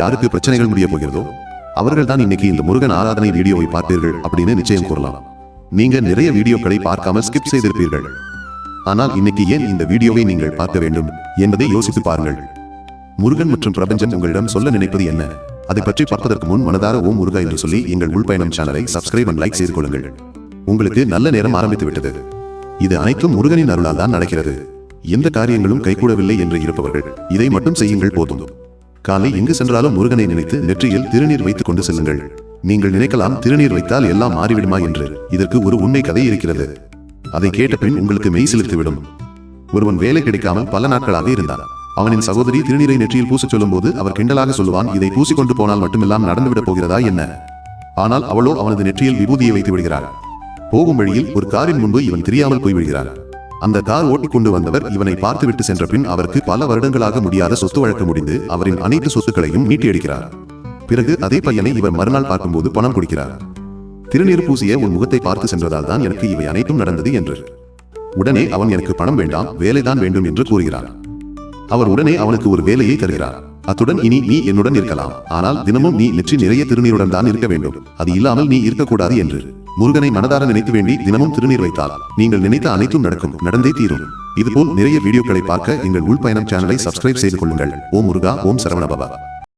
யாருக்கு பிரச்சனைகள் முடிய போகிறதோ அவர்கள் தான் இன்னைக்கு இந்த முருகன் ஆராதனை வீடியோவை பார்ப்பீர்கள் அப்படின்னு நிச்சயம் கூறலாம். நீங்க நிறைய வீடியோக்களை பார்க்காம ஸ்கிப் செய்திருப்பீர்கள். ஆனால் இன்னைக்கு ஏன் இந்த வீடியோவை நீங்கள் பார்க்க வேண்டும் என்பதை யோசித்து பாருங்கள். முருகன் மற்றும் பிரபஞ்சம் உங்களிடம் சொல்ல நினைப்பது என்ன? அதை பற்றி பார்ப்பதற்கு முன் மனதார ஓம் முருகா என்று சொல்லி எங்கள் உள்பயணம் சேனலை சப்ஸ்கிரைப் அண்ட் லைக் செய்து கொள்ளுங்கள். உங்களுக்கு நல்ல நேரம் ஆரம்பித்து விட்டது. இது அனைத்தும் முருகனின் அருளால் தான் நடக்கிறது. எந்த காரியங்களும் கைகூடவில்லை என்று இருப்பவர்கள் இதை மட்டும் செய்யுங்கள் போதும். காலை எங்கு சென்றாலும் முருகனை நினைத்து நெற்றியில் திருநீர் வைத்துக் கொண்டு செல்லுங்கள். நீங்கள் நினைக்கலாம் திருநீர் வைத்தால் எல்லாம் மாறிவிடுமா என்று. இதற்கு ஒரு உண்மை கதை இருக்கிறது. அதை கேட்ட பின் உங்களுக்கு மெய் செலுத்திவிடும் ஒருவன் வேலை கிடைக்காம பல நாட்களாக இருந்தான். அவனின் சகோதரி திருநீரை நெற்றியில் பூசச் சொல்லும்போது அவர் கிண்டலாக சொல்லுவான் இதை பூசிக்கொண்டு போனால் மட்டுமெல்லாம் நடந்துவிடப் போகிறதா என்ன? ஆனால் அவளோ அவனது நெற்றியில் விபூதியை வைத்து விடுகிறார் போகும் வழியில் ஒரு காரின் முன்பு இவன் தெரியாமல் போய்விடுகிறான். அந்த கார் ஓட்டிக்கொண்டு வந்தவர் இவனை பார்த்துவிட்டு சென்ற பின் அவருக்கு பல வருடங்களாக முடியாத சொத்து வழக்கு முடிந்து அவரின் அனைத்து சொத்துக்களையும் மீட்டியடிக்கிறார் பிறகு அதே பையனை இவர் மறுநாள் பார்க்கும்போது பணம் கொடுக்கிறார். திருநீர் பூசிய உன் முகத்தை பார்த்து சென்றதால் தான் எனக்கு இவை அனைத்தும் நடந்தது என்று. உடனே அவன் எனக்கு பணம் வேண்டாம் வேலைதான் வேண்டும் என்று கூறுகிறார் அவர் உடனே அவனுக்கு ஒரு வேலையை தருகிறார். அத்துடன் இனி நீ என்னுடன் இருக்கலாம் ஆனால் தினமும் நீ நெற்றி நிறைய திருநீருடன் தான் இருக்க வேண்டும். அது இல்லாமல் நீ இருக்கக்கூடாது என்று. முருகனை மனதார நினைத்து வேண்டி தினமும் திருநீர் வைத்தால் நீங்கள் நினைத்த அனைத்தும் நடக்கும். நடந்தே தீரும். இதுபோல் நிறைய வீடியோக்களை பார்க்க எங்கள் உள்பயணம் சேனலை சப்ஸ்கிரைப் செய்து கொள்ளுங்கள். ஓம் முருகா ஓம் சரவணபவா